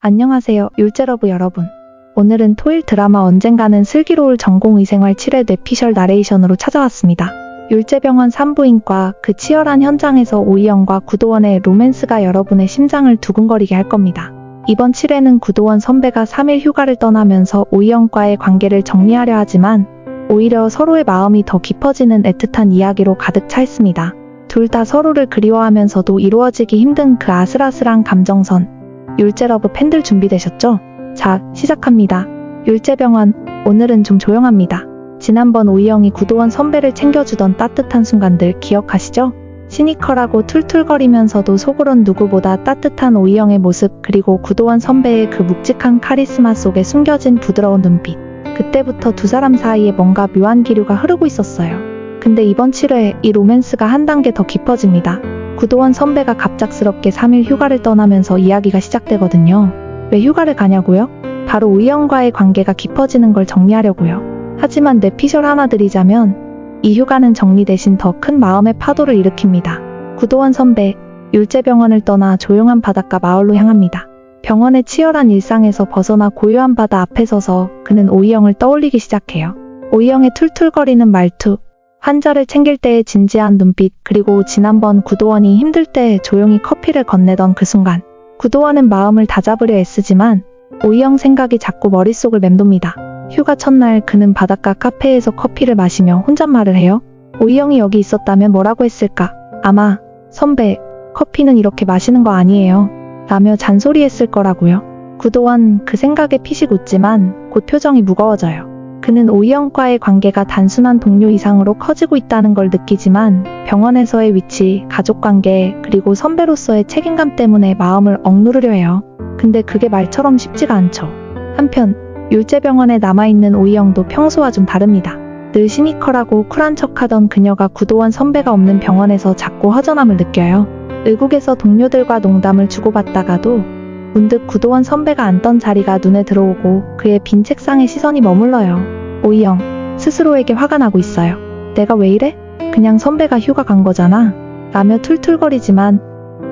안녕하세요, 율제러브 여러분. 오늘은 토일 드라마 언젠가는 슬기로울 전공의생활 7회 뇌피셜 나레이션으로 찾아왔습니다. 율제병원 산부인과 그 치열한 현장에서 오이영과 구도원의 로맨스가 여러분의 심장을 두근거리게 할 겁니다. 이번 7회는 구도원 선배가 3일 휴가를 떠나면서 오이영과의 관계를 정리하려 하지만 오히려 서로의 마음이 더 깊어지는 애틋한 이야기로 가득 차 있습니다. 둘 다 서로를 그리워하면서도 이루어지기 힘든 그 아슬아슬한 감정선. 율제러브 팬들 준비되셨죠? 자, 시작합니다. 율제병원, 오늘은 좀 조용합니다. 지난번 오이영이 구도원 선배를 챙겨주던 따뜻한 순간들 기억하시죠? 시니컬하고 툴툴거리면서도 속으론 누구보다 따뜻한 오이영의 모습 그리고 구도원 선배의 그 묵직한 카리스마 속에 숨겨진 부드러운 눈빛. 그때부터 두 사람 사이에 뭔가 묘한 기류가 흐르고 있었어요. 근데 이번 7회에 이 로맨스가 한 단계 더 깊어집니다. 구도원 선배가 갑작스럽게 3일 휴가를 떠나면서 이야기가 시작되거든요. 왜 휴가를 가냐고요? 바로 우영과의 관계가 깊어지는 걸 정리하려고요. 하지만 뇌피셜 하나 드리자면 이 휴가는 정리 대신 더 큰 마음의 파도를 일으킵니다. 구도원 선배, 율제병원을 떠나 조용한 바닷가 마을로 향합니다. 병원의 치열한 일상에서 벗어나 고요한 바다 앞에 서서 그는 오이영을 떠올리기 시작해요. 오이영의 툴툴거리는 말투, 환자를 챙길 때의 진지한 눈빛, 그리고 지난번 구도원이 힘들 때 조용히 커피를 건네던 그 순간. 구도원은 마음을 다잡으려 애쓰지만 오이영 생각이 자꾸 머릿속을 맴돕니다. 휴가 첫날 그는 바닷가 카페에서 커피를 마시며 혼잣말을 해요. 오이영이 여기 있었다면 뭐라고 했을까? 아마 선배, 커피는 이렇게 마시는 거 아니에요. 라며 잔소리했을 거라고요. 구도원 그 생각에 피식 웃지만 곧 표정이 무거워져요. 그는 오이영과의 관계가 단순한 동료 이상으로 커지고 있다는 걸 느끼지만 병원에서의 위치, 가족 관계, 그리고 선배로서의 책임감 때문에 마음을 억누르려 해요. 근데 그게 말처럼 쉽지가 않죠. 한편, 율제병원에 남아있는 오이영도 평소와 좀 다릅니다. 늘 시니컬하고 쿨한 척하던 그녀가 구도원 선배가 없는 병원에서 자꾸 허전함을 느껴요. 의국에서 동료들과 농담을 주고받다가도 문득 구도원 선배가 앉던 자리가 눈에 들어오고 그의 빈 책상에 시선이 머물러요. 오이영, 스스로에게 화가 나고 있어요. 내가 왜 이래? 그냥 선배가 휴가 간 거잖아. 라며 툴툴거리지만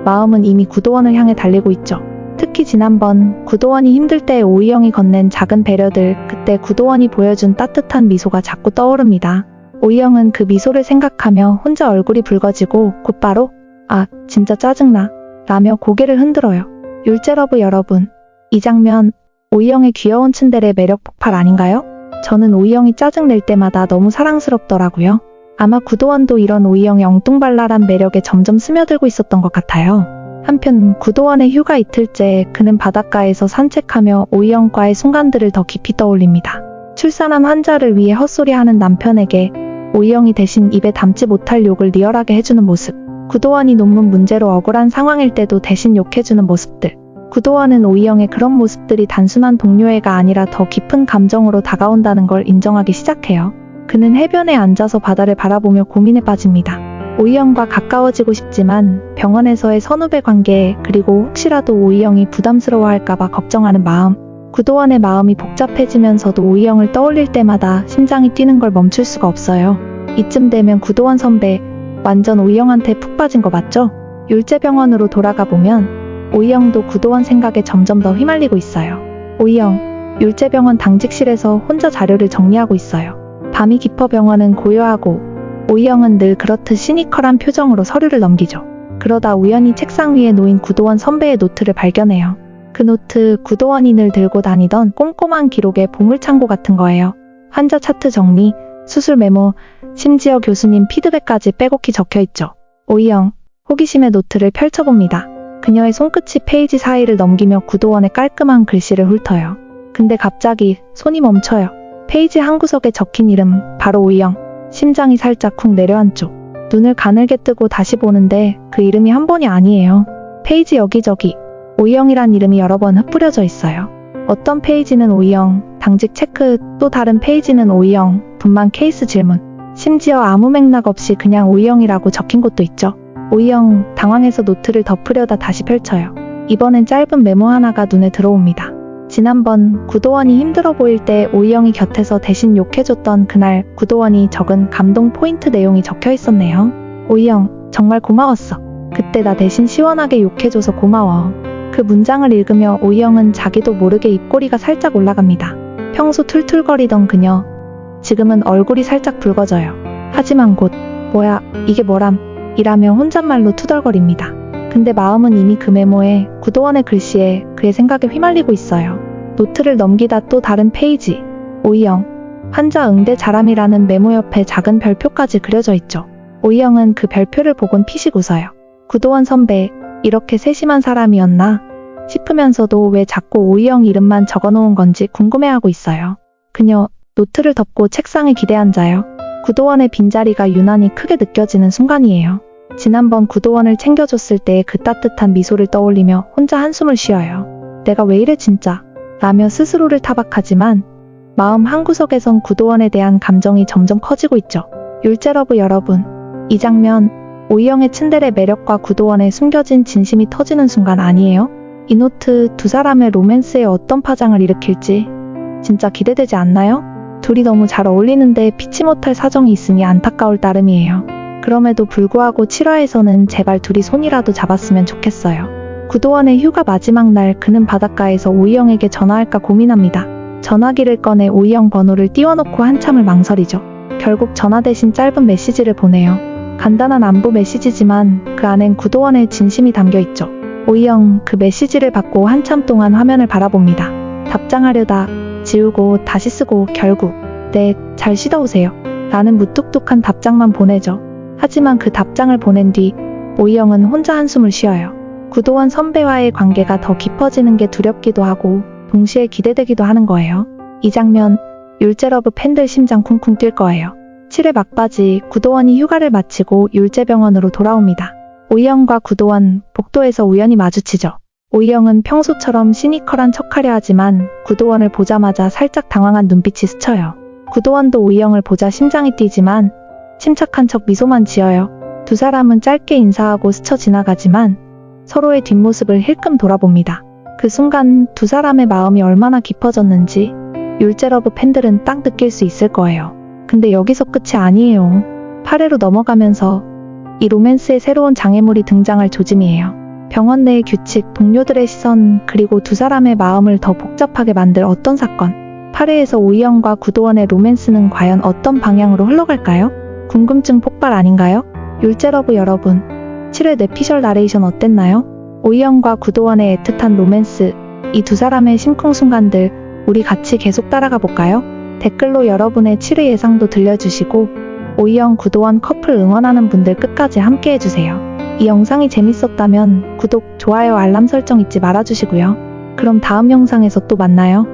마음은 이미 구도원을 향해 달리고 있죠. 특히 지난번 구도원이 힘들 때 오이영이 건넨 작은 배려들, 그때 구도원이 보여준 따뜻한 미소가 자꾸 떠오릅니다. 오이영은 그 미소를 생각하며 혼자 얼굴이 붉어지고 곧바로 아, 진짜 짜증나. 라며 고개를 흔들어요. 율제러브 여러분, 이 장면 오이영의 귀여운 츤데레 매력 폭발 아닌가요? 저는 오이영이 짜증낼 때마다 너무 사랑스럽더라고요. 아마 구도원도 이런 오이영의 엉뚱발랄한 매력에 점점 스며들고 있었던 것 같아요. 한편 구도원의 휴가 이틀째 그는 바닷가에서 산책하며 오이영과의 순간들을 더 깊이 떠올립니다. 출산한 환자를 위해 헛소리하는 남편에게 오이영이 대신 입에 담지 못할 욕을 리얼하게 해주는 모습. 구도원이 논문 문제로 억울한 상황일 때도 대신 욕해주는 모습들. 구도원은 오이영의 그런 모습들이 단순한 동료애가 아니라 더 깊은 감정으로 다가온다는 걸 인정하기 시작해요. 그는 해변에 앉아서 바다를 바라보며 고민에 빠집니다. 오이영과 가까워지고 싶지만 병원에서의 선후배 관계 그리고 혹시라도 오이영이 부담스러워할까봐 걱정하는 마음. 구도원의 마음이 복잡해지면서도 오이영을 떠올릴 때마다 심장이 뛰는 걸 멈출 수가 없어요. 이쯤 되면 구도원 선배 완전 오이영한테 푹 빠진 거 맞죠? 율제병원으로 돌아가 보면 오이영도 구도원 생각에 점점 더 휘말리고 있어요. 오이영, 율제병원 당직실에서 혼자 자료를 정리하고 있어요. 밤이 깊어 병원은 고요하고 오이영은 늘 그렇듯 시니컬한 표정으로 서류를 넘기죠. 그러다 우연히 책상 위에 놓인 구도원 선배의 노트를 발견해요. 그 노트 구도원이 늘 들고 다니던 꼼꼼한 기록의 보물창고 같은 거예요. 환자 차트 정리, 수술 메모, 심지어 교수님 피드백까지 빼곡히 적혀 있죠. 오이영, 호기심의 노트를 펼쳐봅니다. 그녀의 손끝이 페이지 사이를 넘기며 구도원의 깔끔한 글씨를 훑어요. 근데 갑자기 손이 멈춰요. 페이지 한 구석에 적힌 이름, 바로 오이영. 심장이 살짝 쿵 내려앉죠. 눈을 가늘게 뜨고 다시 보는데 그 이름이 한 번이 아니에요. 페이지 여기저기 오이영이란 이름이 여러 번 흩뿌려져 있어요. 어떤 페이지는 오이영, 당직 체크, 또 다른 페이지는 오이영, 분만 케이스 질문. 심지어 아무 맥락 없이 그냥 오이영이라고 적힌 곳도 있죠. 오이영, 당황해서 노트를 덮으려다 다시 펼쳐요. 이번엔 짧은 메모 하나가 눈에 들어옵니다. 지난번 구도원이 힘들어 보일 때 오이영이 곁에서 대신 욕해줬던 그날 구도원이 적은 감동 포인트 내용이 적혀 있었네요. 오이영, 정말 고마웠어. 그때 나 대신 시원하게 욕해줘서 고마워. 그 문장을 읽으며 오이영은 자기도 모르게 입꼬리가 살짝 올라갑니다. 평소 툴툴거리던 그녀. 지금은 얼굴이 살짝 붉어져요. 하지만 곧, 뭐야, 이게 뭐람, 이라며 혼잣말로 투덜거립니다. 근데 마음은 이미 그 메모에, 구도원의 글씨에, 그의 생각에 휘말리고 있어요. 노트를 넘기다 또 다른 페이지. 오이영. 환자 응대 자람이라는 메모 옆에 작은 별표까지 그려져 있죠. 오이영은 그 별표를 보곤 피식 웃어요. 구도원 선배, 이렇게 세심한 사람이었나? 싶으면서도 왜 자꾸 오이영 이름만 적어놓은 건지 궁금해하고 있어요. 그녀, 노트를 덮고 책상에 기대앉아요. 구도원의 빈자리가 유난히 크게 느껴지는 순간이에요. 지난번 구도원을 챙겨줬을 때의 그 따뜻한 미소를 떠올리며 혼자 한숨을 쉬어요. 내가 왜 이래 진짜? 라며 스스로를 타박하지만 마음 한구석에선 구도원에 대한 감정이 점점 커지고 있죠. 율제러브 여러분, 이 장면 오이영의 츤데레 매력과 구도원의 숨겨진 진심이 터지는 순간 아니에요? 이 노트 두 사람의 로맨스에 어떤 파장을 일으킬지 진짜 기대되지 않나요? 둘이 너무 잘 어울리는데 피치 못할 사정이 있으니 안타까울 따름이에요. 그럼에도 불구하고 7화에서는 제발 둘이 손이라도 잡았으면 좋겠어요. 구도원의 휴가 마지막 날 그는 바닷가에서 오이영에게 전화할까 고민합니다. 전화기를 꺼내 오이영 번호를 띄워놓고 한참을 망설이죠. 결국 전화 대신 짧은 메시지를 보내요. 간단한 안부 메시지지만 그 안엔 구도원의 진심이 담겨 있죠. 오이영 그 메시지를 받고 한참 동안 화면을 바라봅니다. 답장하려다 지우고 다시 쓰고 결국 네, 잘 쉬다 오세요. 라는 무뚝뚝한 답장만 보내죠. 하지만 그 답장을 보낸 뒤 오이영은 혼자 한숨을 쉬어요. 구도원 선배와의 관계가 더 깊어지는 게 두렵기도 하고 동시에 기대되기도 하는 거예요. 이 장면 율제러브 팬들 심장 쿵쿵 뛸 거예요. 7회 막바지 구도원이 휴가를 마치고 율제병원으로 돌아옵니다. 오이영과 구도원 복도에서 우연히 마주치죠. 오이영은 평소처럼 시니컬한 척하려 하지만 구도원을 보자마자 살짝 당황한 눈빛이 스쳐요. 구도원도 오이영을 보자 심장이 뛰지만 침착한 척 미소만 지어요. 두 사람은 짧게 인사하고 스쳐 지나가지만 서로의 뒷모습을 힐끔 돌아봅니다. 그 순간 두 사람의 마음이 얼마나 깊어졌는지 율제러브 팬들은 딱 느낄 수 있을 거예요. 근데 여기서 끝이 아니에요. 8회로 넘어가면서 이 로맨스의 새로운 장애물이 등장할 조짐이에요. 병원 내의 규칙, 동료들의 시선, 그리고 두 사람의 마음을 더 복잡하게 만들 어떤 사건. 8회에서 오이영과 구도원의 로맨스는 과연 어떤 방향으로 흘러갈까요? 궁금증 폭발 아닌가요? 율제러브 여러분, 7회 뇌피셜 나레이션 어땠나요? 오이영과 구도원의 애틋한 로맨스, 이 두 사람의 심쿵 순간들, 우리 같이 계속 따라가 볼까요? 댓글로 여러분의 7회 예상도 들려주시고, 오이영 구도원 커플 응원하는 분들 끝까지 함께 해주세요. 이 영상이 재밌었다면 구독, 좋아요, 알람 설정 잊지 말아주시고요. 그럼 다음 영상에서 또 만나요.